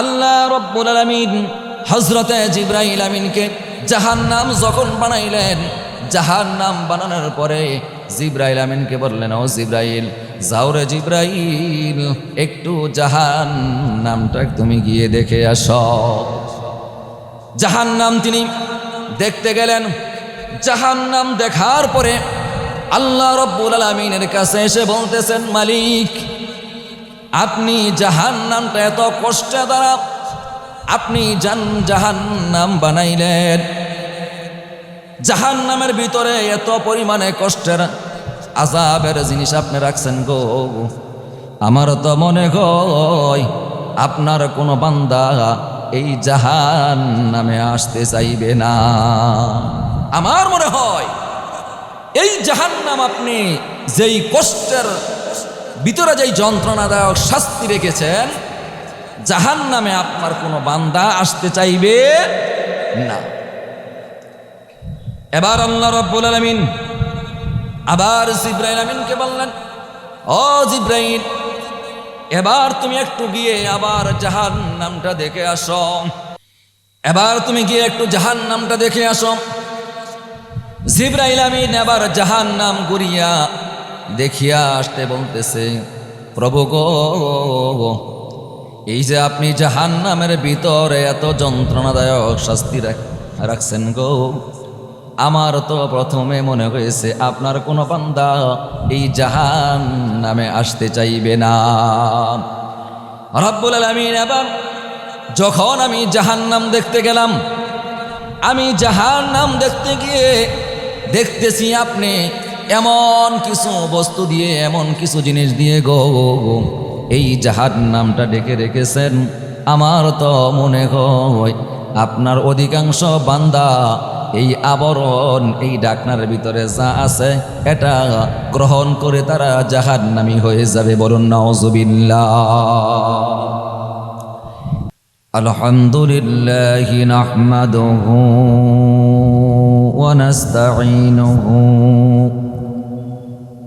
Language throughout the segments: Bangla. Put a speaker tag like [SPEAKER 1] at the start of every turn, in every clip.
[SPEAKER 1] আল্লাহ রব্বুল আলমিন হজরতে জিব্রাইল আমিনকে জাহান নাম যখন বানাইলেন জাহান নাম বানানোর পরে জিব্রাইল আমিনকে বললেন, ও জিব্রাইল যাওরে জিব্রাইল, একটু জাহান নামটা তুমি গিয়ে দেখে আস। জাহান নাম তিনি দেখতে গেলেন। জাহান নাম দেখার পরে আল্লাহ রব্বুল আলমিনের কাছে এসে বলতেছেন, মালিক আপনি জাহান নামটা এত কষ্টে দ্বারা আপনি জান জাহান নাম বানাইলেন। জাহান নামের ভিতরে এত পরিমাণে কষ্টের আজাবের জিনিস আপনি রাখছেন গো। আমার তো মনে হয় আপনার কোনো বান্দা এই জাহান নামে আসতে চাইবে না। আমার মনে হয় এই জাহান নাম আপনি যেই কষ্টের ভিতরে যেই যন্ত্রণাদায়ক শাস্তি রেখেছেন জাহান নামে আপনার কোনো বান্দা আসতে চাইবে না। এবার আল্লাহ রব্বুল আলমিন আবার জিব্রাইল আমিনকে বললেন, ও জিব্রাইল, এবার তুমি একটু গিয়ে আবার জাহান নামটা দেখে আসো। এবার তুমি গিয়ে একটু জাহান নামটা দেখে আসো। জিব্রাইল আমিন এবার জাহান নাম করিয়া দেখিয়া আসতে বলতেছে, প্রভু গো, এই যে আপনি জাহান নামের ভিতরে এত যন্ত্রণাদায়ক শাস্তি রাখ- রাখছেন গো, আমার তো প্রথমে মনে হয়েছে আপনার কোনো বান্দা এই জাহান নামে আসতে চাইবে না। রব্বুল আলমিন এবার যখন আমি জাহান নাম দেখতে গেলাম, আমি জাহান নাম দেখতে গিয়ে দেখতেছি আপনি এমন কিছু বস্তু দিয়ে, এমন কিছু জিনিস দিয়ে গো, এই জাহাজ নামটা ডেকে রেখেছেন। আমার তো মনে হয় আপনার অধিকাংশ বান্দা এই আবরণ, এই ডাকনার ভিতরে যা আছে, এটা গ্রহণ করে তারা জাহাজ নামি হয়ে যাবে বলুন নজুবিল্লা আলহামদুলিল্লাহ নাহমাদহু ওয়া নাস্তাঈনুহু।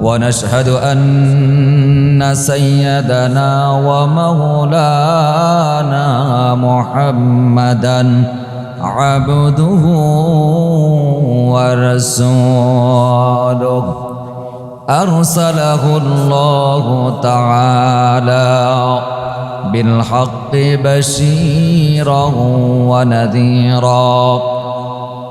[SPEAKER 1] ونشهد أن سيدنا ومولانا محمدا عبده ورسوله. أرسله الله تعالى بالحق بشيرا ونذيرا.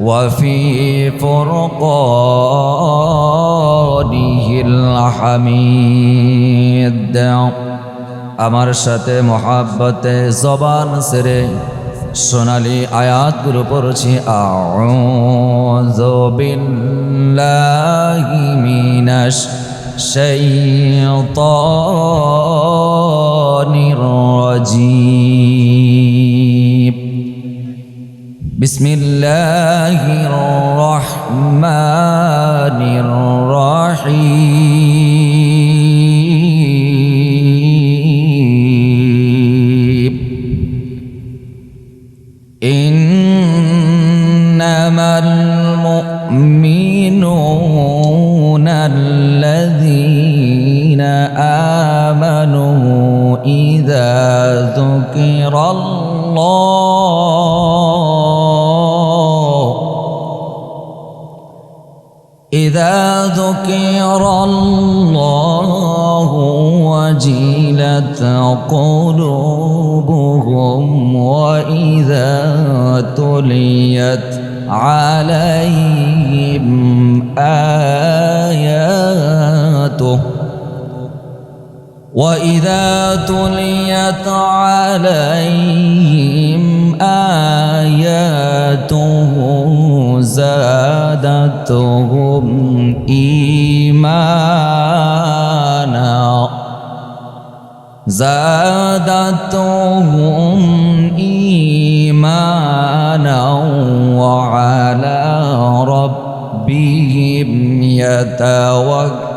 [SPEAKER 1] وفي فرقانه الحميد আমার সাথে মহাব্বতে জবান সেরে সোনালি আয়াতগুলো পড়ছি আউযু বিল্লাহি মিনাশ শাইতানির রাজীম بسم الله الرحمن الرحيم. إنما المؤمنون الذين آمنوا إذا ذكر الله إن ذكر الله وجلت قلوبهم وإذا تليت عليهم آياته وإذا تليت عليهم آياته زادتهم إيمانا. زادتهم إيمانا وعلى ربهم يتوكلون.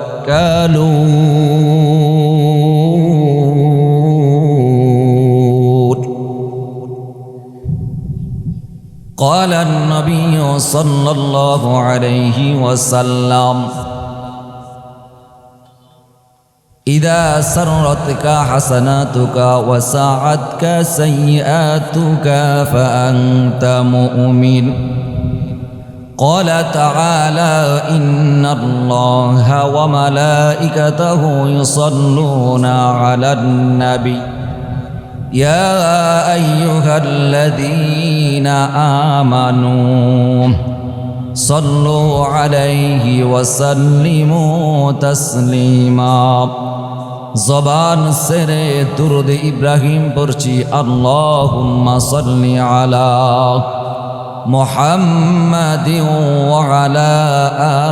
[SPEAKER 1] قال النبي صلى الله عليه وسلم إذا سرتك حسناتك وساعتك سيئاتك فأنت مؤمن. قال تعالى إن الله وملائكته يصلون على النبي. يا أيها الذين آمنوا صلوا عليه وسلموا تسليما জবান সেরে দুরুদ ইব্রাহিম পড়ছি আল্লাহুম্মা সাল্লি আলা محمد وعلى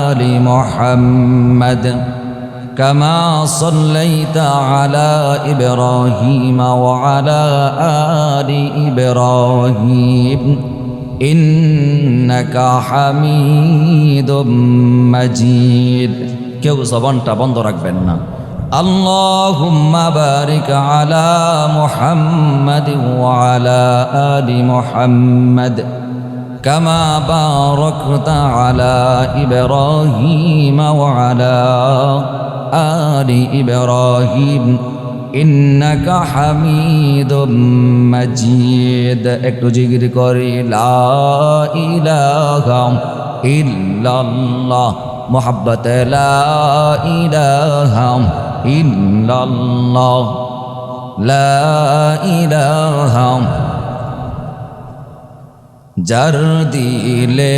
[SPEAKER 1] آل محمد كما صليت على إبراهيم وعلى آل إبراهيم إنك حميد مجيد কেউ জবানটা বন্ধ রাখবেন না اللهم بارك على محمد وعلى آل محمد كما باركت على إبراهيم وعلى آل إبراهيم إنك حميد مجيد একটু জিগির করি লা ইলাহা ইল্লাল্লাহ মোহাব্বত লা ইলাহা ইল্লাল্লাহ লা ইলাহা যার দিলে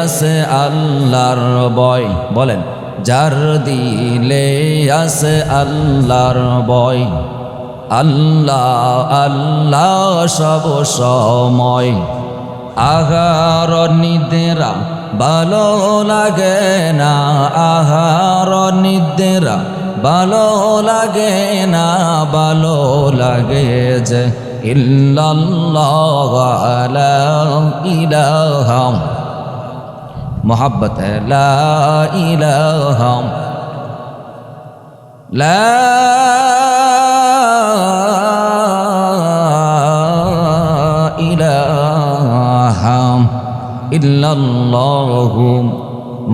[SPEAKER 1] আসে আল্লাহর বয় বলেন যার দিলে আসে আল্লাহর বয় আল্লাহ আল্লাহ সব সময়। আহার নিদেরা ভালো লাগে না। আহার নিদেরা ভালো লাগে না। ভালো লাগে যে ইল্লাল্লাহ মোহাব্বত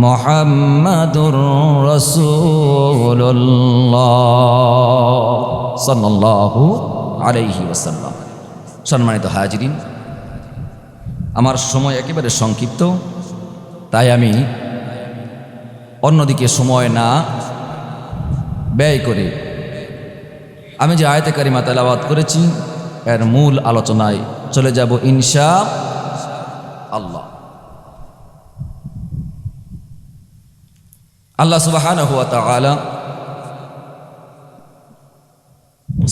[SPEAKER 1] মোহাম্মদুর রসুল্লাহ সাল্লাল্লাহু আলাইহি ওয়াসাল্লাম। সম্মানিত হাজিরিন আমার সময় একেবারে সংক্ষিপ্ত। তাই আমি অন্যদিকে সময় না ব্যয় করে আমি যে আয়তে কারিমা তেলাওয়াত করেছি, এর মূল আলোচনায় চলে যাব ইনশা আল্লাহ। আল্লাহ সুবাহান হুয়া তালা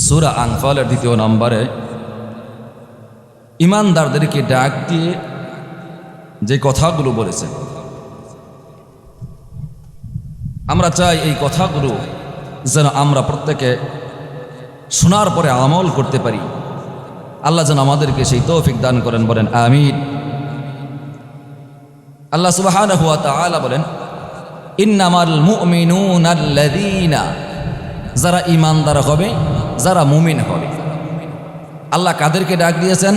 [SPEAKER 1] সুরা আংফলের দ্বিতীয় নম্বরে ইমানদারদেরকে ডাক দিয়ে যে কথাগুলো বলেছেন। আমরা চাই এই কথাগুলো যেন আমরা প্রত্যেকে শোনার পরে আমল করতে পারি। আল্লাহ যেন আমাদেরকে সেই তৌফিক দান করেন, বলেন, আমিন। আল্লাহ সুবাহ বলেন, ইন্নামাল মুমিনুন যারা ইমানদার হবে, যারা মুমিন হবে। আল্লাহ কাদেরকে ডাক দিয়েছেন?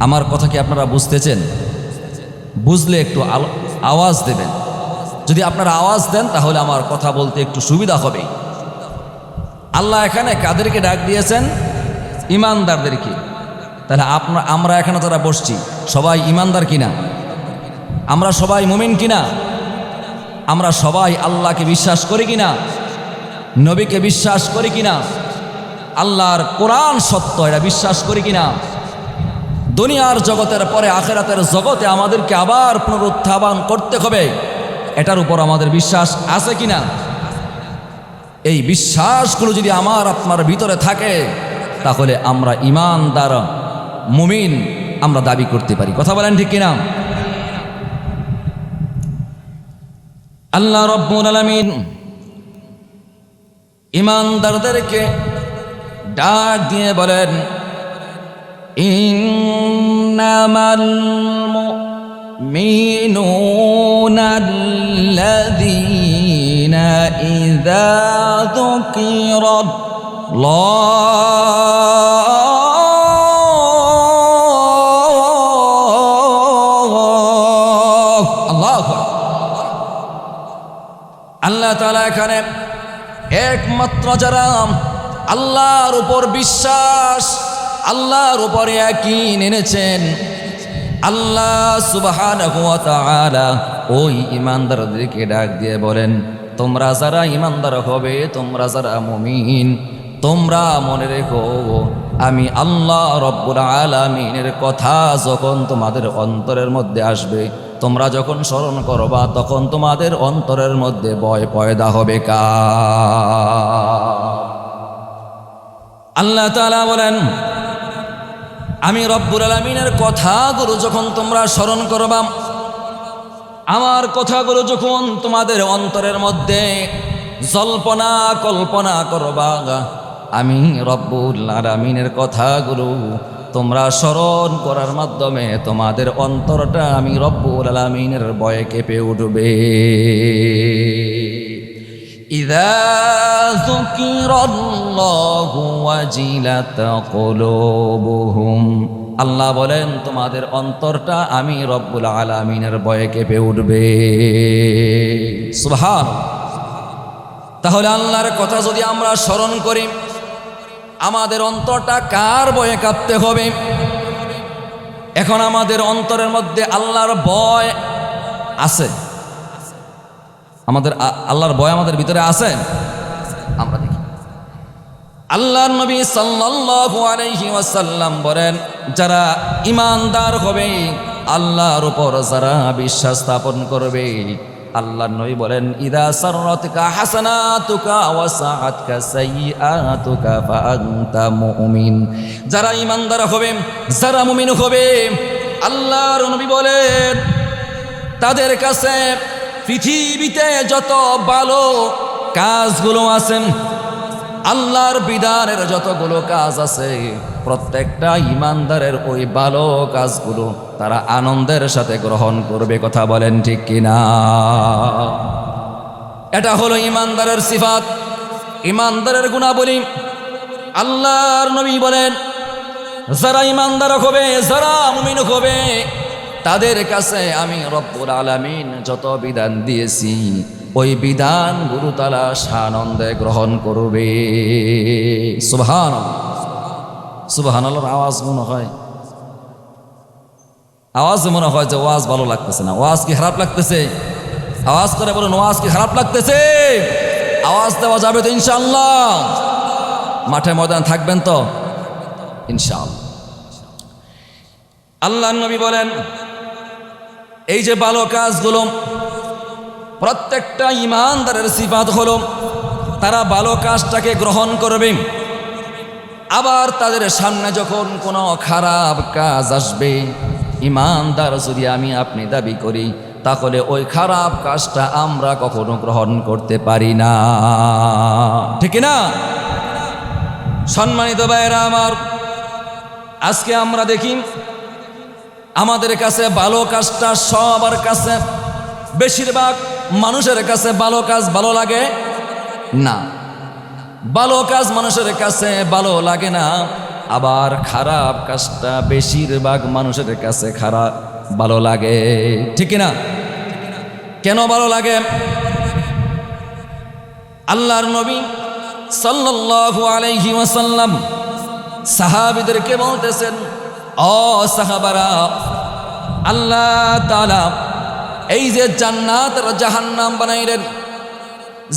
[SPEAKER 1] আমার কথা কি আপনারা বুঝতেছেন? বুঝলে একটু আওয়াজ দেবেন। যদি আপনারা আওয়াজ দেন, তাহলে আমার কথা বলতে একটু সুবিধা হবে। আল্লাহ এখানে কাদেরকে ডাক দিয়েছেন? ইমানদারদেরকে। তাহলে আপনার আমরা এখানে যারা বসছি। সবাই ইমানদার কিনা? আমরা সবাই মুমিন কিনা? আমরা সবাই আল্লাহকে বিশ্বাস করি কিনা? নবীকে বিশ্বাস করি কিনা? আল্লাহর কোরআন সত্য এটা বিশ্বাস করি কিনা? দুনিয়ার জগতের পরে আখেরাতের জগতে আমাদেরকে আবার পুনরুত্থান করতে হবে। এটার উপর আমাদের বিশ্বাস আছে কিনা? এই বিশ্বাসগুলো যদি আমার আপনার ভিতরে থাকে, তাহলে আমরা ইমানদার, মুমিন আমরা দাবি করতে পারি। কথা বলেন ঠিক কিনা? আল্লাহ রব্বুল আলমিন ইমানদারদেরকে ডাক দিয়ে বলেন মুমিনুনা আল্লাযীনা ইযা যুকিরাল্লাহ আল্লাহু আকবার আল্লাহ তালা এখানে একমাত্র যারা আল্লাহর উপর বিশ্বাস আল্লাহর উপরে একই এনেছেন। আল্লাহ সুবাহান ওই ইমানদারদেরকে ডাক দিয়ে বলেন, তোমরা যারা ইমানদার হবে, তোমরা যারা মমিন, তোমরা মনে রেখো, আমি আল্লাহ রব্বুল আলামিনের কথা যখন তোমাদের অন্তরের মধ্যে আসবে, তোমরা যখন স্মরণ করবা, তখন তোমাদের অন্তরের মধ্যে ভয় পয়দা হবে কা আল্লাহ তাআলা বলেন আমি রব্বুল আলমিনের কথাগুলো যখন তোমরা স্মরণ করবা, আমার কথাগুলো যখন তোমাদের অন্তরের মধ্যে জল্পনা কল্পনা করবা, আমি রব্বুল আলমিনের কথাগুলো তোমরা স্মরণ করার মাধ্যমে তোমাদের অন্তরটা আমি রব্বুল আলমিনের বয়ে কেঁপে উঠবে। إذا ذكر الله وجلت قلوبهم আল্লাহ বলেন তোমাদের অন্তরটা আমি রব্বুল আলামিনের ভয়ে কেঁপে উঠবে সুবহান তাহলে আল্লাহর কথা যদি আমরা স্মরণ করি আমাদের অন্তরটা কার ভয়ে কাঁপতে হবে এখন আমাদের অন্তরের মধ্যে আল্লাহর ভয় আছে আমাদের আল্লাহর ভয় আমাদের ভিতরে আছে? আমরা দেখি। আল্লাহর নবী সাল্লাল্লাহু আলাইহি ওয়াসাল্লাম বলেন, যারা ইমানদার হবে, আল্লাহর উপর যারা বিশ্বাস স্থাপন করবে, আল্লাহর নবী বলেন, ইদা সাররাতকা হাসানাতুকা ওয়া সাআতকা সাইয়্যাতুকা ফাআনতা মুমিন। যারা ইমানদার হবে, যারা মুমিন হবে, আল্লাহর নবী বলেন, তাদের কাছে পৃথিবীতে যত ভালো কাজগুলো আছে, আল্লাহর বিধানের যতগুলো কাজ আছে, প্রত্যেকটা ইমানদারের ওই ভালো কাজগুলো তারা আনন্দের সাথে গ্রহণ করবে, কথা বলেন ঠিক কিনা? এটা হলো ইমানদারের সিফাত, ইমানদারের গুণাবলী। আল্লাহর নবী বলেন, যারা ইমানদার হবে, যারা মুমিন হবে তাদের কাছে আমি রব্বুল আলামিন যত বিধান দিয়েছি, ওই বিধান গুরু তালা সানন্দে গ্রহণ করবে। সুবহান সুবহান আওয়াজ মনে হয়। আওয়াজ মনে হয় যে ওয়াজ ভালো লাগতেছে না। ওয়াজ কি খারাপ লাগতেছে? আওয়াজ করে বলুন, ওয়াজ কি খারাপ লাগতেছে? আওয়াজ দেওয়া যাবে তো ইনশাল্লাহ মাঠে ময়দান থাকবেন তো? ইনশাআল্লাহ। আল্লাহ নবী বলেন এই যে ভালো কাজগুলো, প্রত্যেকটা ইমানদারের সিফাত হলো, তারা ভালো কাজটাকে গ্রহণ করবে। আবার তাদের সামনে যখন কোনো খারাপ কাজ আসবে, ইমানদার যদি আমি আপনি দাবি করি, তাহলে ওই খারাপ কাজটা আমরা কখনো গ্রহণ করতে পারি না। ঠিক না? সম্মানিত ভাইয়েরা আমার, আজকে আমরা দেখি আমাদের কাছে ভালো কাজটা সবার কাছে, বেশিরভাগ মানুষের কাছে ভালো কাজ ভালো লাগে না। ভালো কাজ মানুষের কাছে ভালো লাগে না, আবার খারাপ কাজটা বেশিরভাগ মানুষের কাছে খারাপ ভালো লাগে। ঠিক না কেন ভালো লাগে? আল্লাহর নবী সাল্লাল্লাহু আলাইহি ওয়াসাল্লাম সাহাবীদেরকে বলতেছেন, ও সাহাবারা আল্লাহ এই যে জান্নাত আর জাহান্নাম বানাইলেন,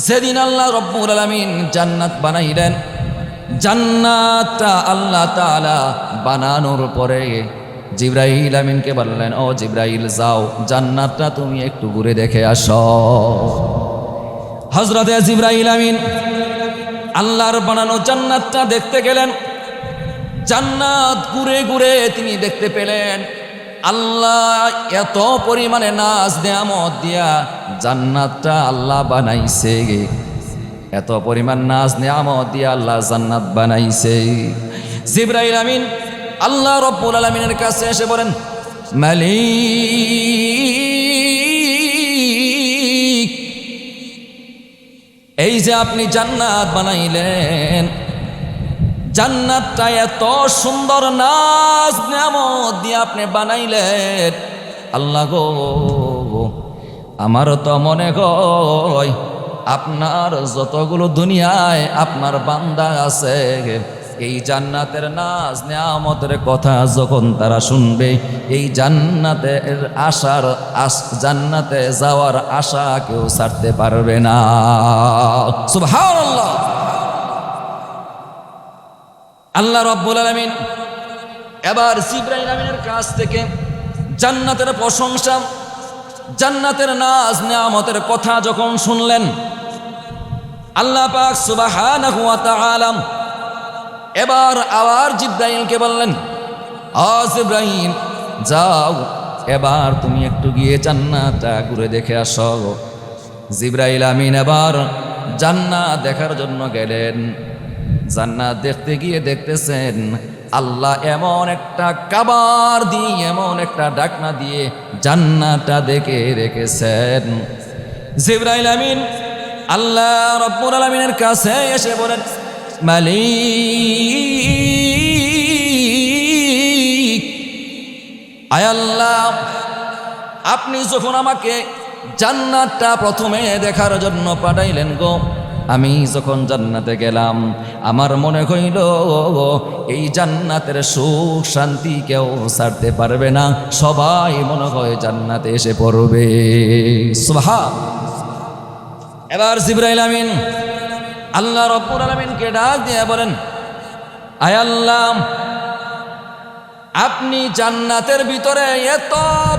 [SPEAKER 1] যেদিন আল্লাহ রব্বুল আলমিন জান্নাত বানাইলেন, জান্নাতটা আল্লাহ তাআলা বানানোর পরে জিব্রাইল আমিনকে বললেন, ও জিব্রাইল, যাও, জান্নাতটা তুমি একটু ঘুরে দেখে আসো। হজরতে জিব্রাইল আমিন আল্লাহর বানানো জান্নাতটা দেখতে গেলেন। জান্নাত ঘুরে ঘুরে তিনি দেখতে পেলেন। আল্লাহ এত পরিমাণে নাচ নেয়ামত দিয়া জান্নাতটা আল্লাহ বানাইছে এত পরিমাণ নাচ নেয়ামত দিয়া আল্লাহ জান্নাত বানাইছে। জিব্রাইল আমিন আল্লাহ রব্বুল আলমিনের কাছে এসে বলেন, মালিক, এই যে আপনি জান্নাত বানাইলেন জান্নাতটা এত সুন্দর নাচ নিয়ামত দিয়ে আপনি বানাইলেন। আল্লাহ গো আমার তো মনে হয় আপনার যতগুলো দুনিয়ায় আপনার বান্দা আছে, এই জান্নাতের নাচ নিয়ামতের কথা যখন তারা শুনবে, এই জান্নাতের আশার আস জান্নাতে যাওয়ার আশা কেউ ছাড়তে পারবে না। সুবহানাল্লাহ। আল্লাহ রব্বুল আলমিন এবার জিব্রাইল আমিনের কাছ থেকে জান্নাতের প্রশংসা, জান্নাতের নাজ, নিয়ামতের কথা যখন শুনলেন, আল্লাহ পাক ওয়া তাআলা এবার আবার জিব্রাইলকে বললেন, আ জিব্রাইল, যাও, এবার তুমি একটু গিয়ে জান্নাতটা ঘুরে দেখে আসো। জিব্রাইল আমিন এবার জান্নাত দেখার জন্য গেলেন। জান্নাত দেখতে গিয়ে দেখতেছেন, আল্লাহ এমন একটা কাবার দিয়ে, এমন একটা ডাকনা দিয়ে জান্নাতটা দেখে রেখেছেন। জিব্রাইল আমিন আল্লাহ রব্বুল আলমিনের কাছে এসে বলেন, মালিক, আয় আল্লাহ, আপনি যখন আমাকে জান্নাতটা প্রথমে দেখার জন্য পাঠাইলেন গো, আমি যখন জান্নাতে গেলাম আমার মনে হইল, এই জান্নাতের সুখ শান্তি কেউ ছাড়তে পারবে না। সবাই মনে হয় জান্নাতে এসে পড়বে। এবার জিব্রাইল আমিন আল্লাহ রব্বুল আলমিনকে ডাক দিয়ে বলেন, আয় আল্লাহ, আপনি জান্নাতের ভিতরে এত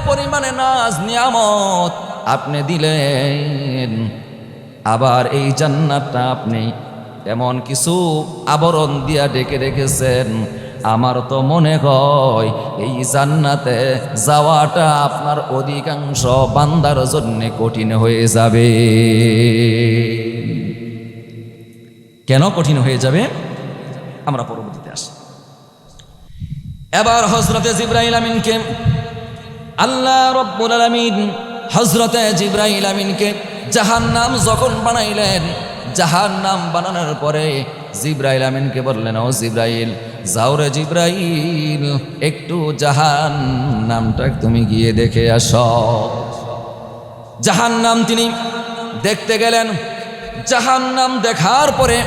[SPEAKER 1] পরিমাণে নাজ, নিয়ামত আপনি দিলেন। আবার এই জান্নাতটা আপনি এমন কিছু আবরণ দিয়া ডেকে রেখেছেন। আমার তো মনে হয় এই জান্নাতে যাওয়াটা আপনার অধিকাংশ বান্দার জন্য কঠিন হয়ে যাবে। কেন কঠিন হয়ে যাবে? আমরা পরবর্তীতে আসি। এবার হজরতে জিব্রাইল আমিনকে, আল্লাহ রব্বুল আলমিন হজরতে জিব্রাইল আমিনকে জাহান নাম যখন বানাইলেন জাহান নাম বানানোর পরে জিব্রাইল আমিনকে বললেন, ও জিব্রাইল, যাও রে জিব্রাইল, একটু জাহান নামটা তুমি গিয়ে দেখে আস। জাহান নাম তিনি দেখতে গেলেন। জাহান নাম দেখার পরে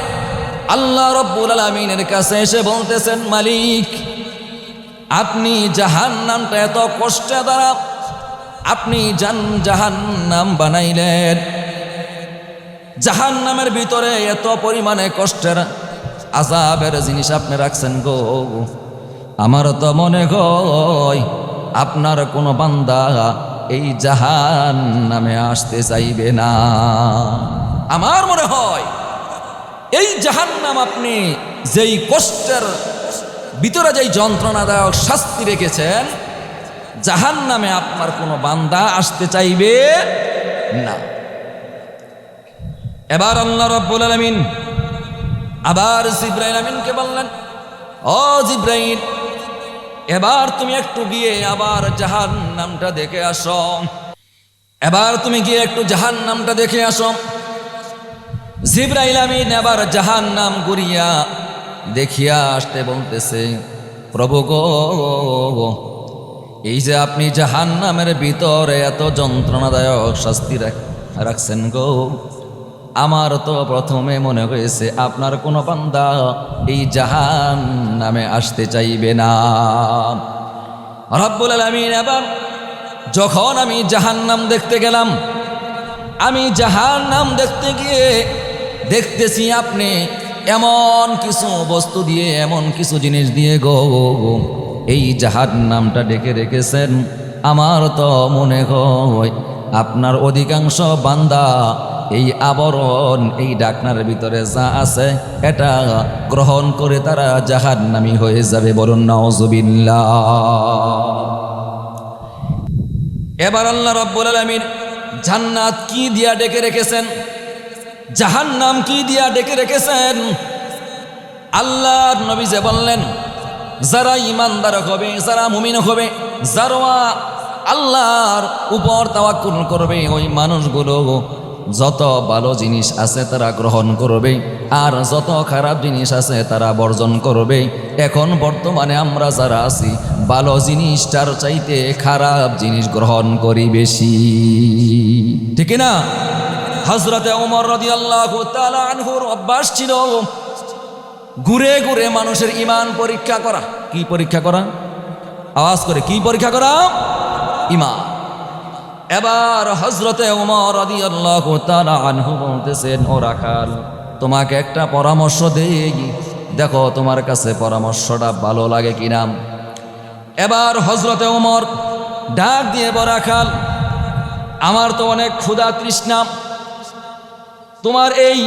[SPEAKER 1] আল্লাহ রব্বুল আলমিনের কাছে এসে বলতেছেন, মালিক, আপনি জাহান নামটা এত কষ্টে দ্বারা আপনি জান জাহান নাম বানাইলেন। জাহান নামের ভিতরে এত পরিমাণে কষ্টের আজাবের জিনিস আপনি রাখছেন গো। আমার তো মনে হয় আপনার কোনো বান্দা এই জাহান নামে আসতে চাইবে না। আমার মনে হয় এই জাহান নাম আপনি যেই কষ্টের ভিতরে যেই যন্ত্রণাদায়ক শাস্তি রেখেছেন জাহান নামে আপনার কোনো বান্দা আসতে চাইবে না। এবার আল্লাহ রব্বুল আলমিন আবার জিব্রাইল আমিনকে বললেন, ও জিব্রাইল, এবার তুমি একটু গিয়ে আবার জাহান নামটা দেখে আসো। এবার তুমি গিয়ে একটু জাহান নামটা দেখে আসো। জিব্রাইল আমিন এবার জাহান নাম ঘুরিয়া দেখিয়া আসতে বলতেছে, প্রভু গো, এই যে আপনি জাহান নামের ভিতরে এত যন্ত্রণাদায়ক শাস্তি রাখ- রাখছেন গো আমার তো প্রথমে মনে হয়েছে আপনার কোনো বান্দা এই জাহান নামে আসতে চাইবে না। রব্বুল আলমিন এবার যখন আমি জাহান নাম দেখতে গেলাম, আমি জাহান নাম দেখতে গিয়ে দেখতেছি আপনি এমন কিছু বস্তু দিয়ে, এমন কিছু জিনিস দিয়ে গো, এই জাহান নামটা ডেকে রেখেছেন। আমার তো মনে হয় আপনার অধিকাংশ বান্দা এই আবরণ, এই ডাকনার ভিতরে যা আছে, এটা গ্রহণ করে তারা জাহান্নামি হয়ে যাবে বলুন নজবিল্লা এবার আল্লাহ রব্বুল আলমিন জান্নাত কি দিয়া ডেকে রেখেছেন? জাহান নাম কি দিয়া ডেকে রেখেছেন? আল্লাহ নবী যে বললেন, যারা ইমানদার হবে, যারা মুমিন হবে, যারা আল্লাহর উপর তাওয়াক্কুল করবে, ওই মানুষগুলো যত ভালো জিনিস আছে তারা গ্রহণ করবে, আর যত খারাপ জিনিস আছে তারা বর্জন করবে। এখন বর্তমানে আমরা যারা আছি, ভালো জিনিসটার চাইতে খারাপ জিনিস গ্রহণ করি বেশি। ঠিক না হজরতে রদি আল্লাহ অভ্যাস ছিল ঘুরে ঘুরে মানুষের ইমান পরীক্ষা করা। কি পরীক্ষা করা? আওয়াজ করে, কি পরীক্ষা করা? ইমান এবার হজরতে উমর আদি আল্লাহ আনহু বলতেছেন, ও রাখাল, তোমাকে একটা পরামর্শ দেই। দেখো, তোমার কাছে পরামর্শটা ভালো লাগে কিনা এবার হজরতে উমর ডাক দিয়ে বরাখাল আমার তো অনেক ক্ষুধা তৃষ্ণা। তোমার এই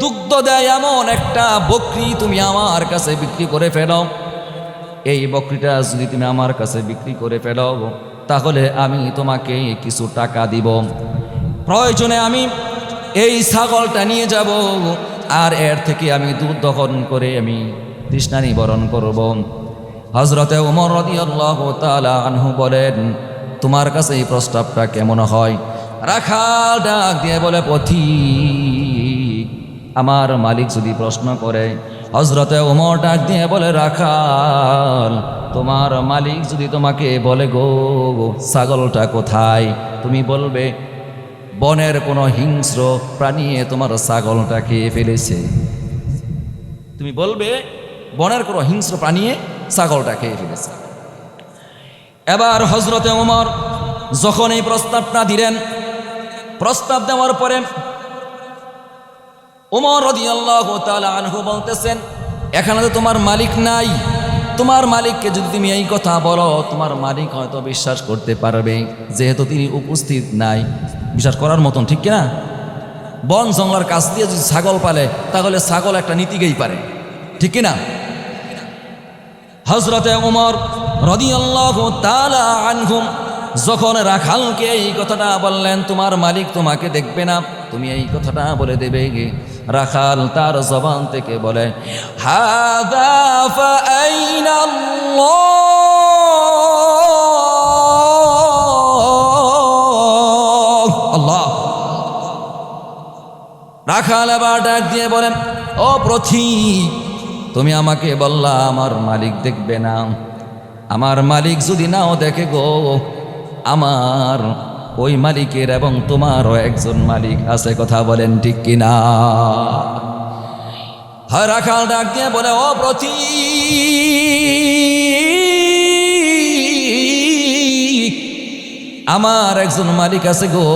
[SPEAKER 1] দুগ্ধ দেয় এমন একটা বকরি তুমি আমার কাছে বিক্রি করে ফেলো। এই বকরিটা যদি তুমি আমার কাছে বিক্রি করে ফেলো তাহলে আমি তোমাকে কিছু টাকা দিব। প্রয়োজনে আমি এই ছাগলটা নিয়ে যাব আর এর থেকে আমি দুধ দহন করে আমি তৃষ্ণা নিবরণ করব। হজরতে উমর আনহু বলেন, তোমার কাছে এই প্রস্তাবটা কেমন হয়? রাখাল ডাক দিয়ে বলে, পথি, আমার মালিক যদি প্রশ্ন করে হজরতে ওমর ডাক দিয়ে বলে, রাখাল, তোমার মালিক যদি তোমাকে বলে, গো ছাগলটা কোথায়? তুমি বলবে, বনের কোনো হিংস্র প্রাণীয়ে তোমার ছাগলটা খেয়ে ফেলেছে। তুমি বলবে, বনের কোনো হিংস্র প্রাণীয়ে ছাগলটা খেয়ে ফেলেছে। এবার হজরতে ওমর যখন এই প্রস্তাবটা দিলেন, প্রস্তাব দেওয়ার পরে ওমর রদিয়াল্লাহু তাআলা আনহু বলতেছেন, এখানে তো তোমার মালিক নাই। তোমার মালিককে যদি তুমি এই কথা বলো, তোমার মালিক হয়তো বিশ্বাস করতে পারবে, যেহেতু তিনি উপস্থিত নাই। বিশ্বাস করার মতন, ঠিক কিনা? বন জঙ্গলার কাছ দিয়ে যদি ছাগল পালে, তাহলে ছাগল একটা নীতিকেই পারে। ঠিক কিনা? হজরতে উমর রদিয়াল্লাহু তাআলা আনহুম যখন রাখালকে এই কথাটা বললেন, তোমার মালিক তোমাকে দেখবে না, তুমি এই কথাটা বলে দেবে। রাখাল তার জবান থেকে বলে রাখাল আবার ডাক দিয়ে বলেন ও প্রথিক তুমি আমাকে বললা, আমার মালিক দেখবে না। আমার মালিক যদি নাও দেখে গো, আমার ওই মালিকের এবং তোমারও একজন মালিক আছে, কথা বলেন ঠিক কিনা? রাখাল ডাক দিয়ে বলে, ও প্রতীক, আমার একজন মালিক আছে গো।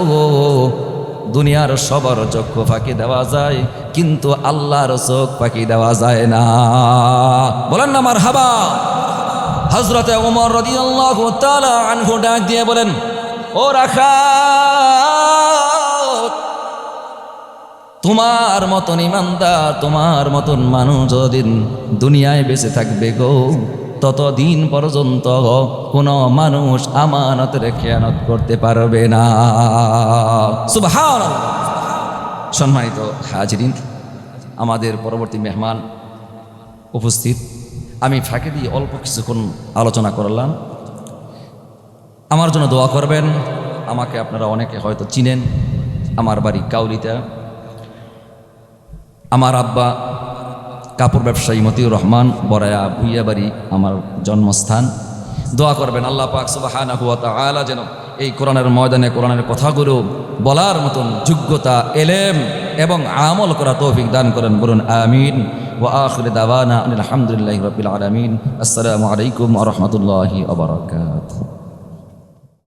[SPEAKER 1] দুনিয়ার সবার চক্ষু ফাঁকি দেওয়া যায়, কিন্তু আল্লাহর চোখ ফাঁকি দেওয়া যায় না। বলেন না আমার হাবা হজরতে উমর রদি আল্লাহ আনহু ডাক দিয়ে বলেন ও রাখা তোমার মতন ইমানদার, তোমার মতন মানুষ যতদিন দুনিয়ায় বেঁচে থাকবে গো, ততদিন পর্যন্ত কোনো মানুষ আমানতের খেয়ানত করতে পারবে না। সম্মানিত হাজিরিন, আমাদের পরবর্তী মেহমান উপস্থিত। আমি ফাঁকে দিয়ে অল্প কিছুক্ষণ আলোচনা করলাম। আমার জন্য দোয়া করবেন। আমাকে আপনারা অনেকে হয়তো চিনেন, আমার বাড়ি কাউলিতে। আমার আব্বা কাপড় ব্যবসায়ী মতিউর রহমান, বরায়া ভুইয়া বাড়ি আমার জন্মস্থান। দোয়া করবেন আল্লাহ পাক সুবাহানা হুয়া তাআলা যেন এই কোরআনের ময়দানে কোরআনের কথাগুলো বলার মতন যোগ্যতা, এলেম এবং আমল করা তৌফিক দান করেন। বলুন আমিন। ওয়া আখির দাওয়ানা আলহামদুলিল্লাহি রাব্বিল আলামিন। আসসালামু আলাইকুম রাহমাতুল্লাহি ওয়া বারাকাতুহু।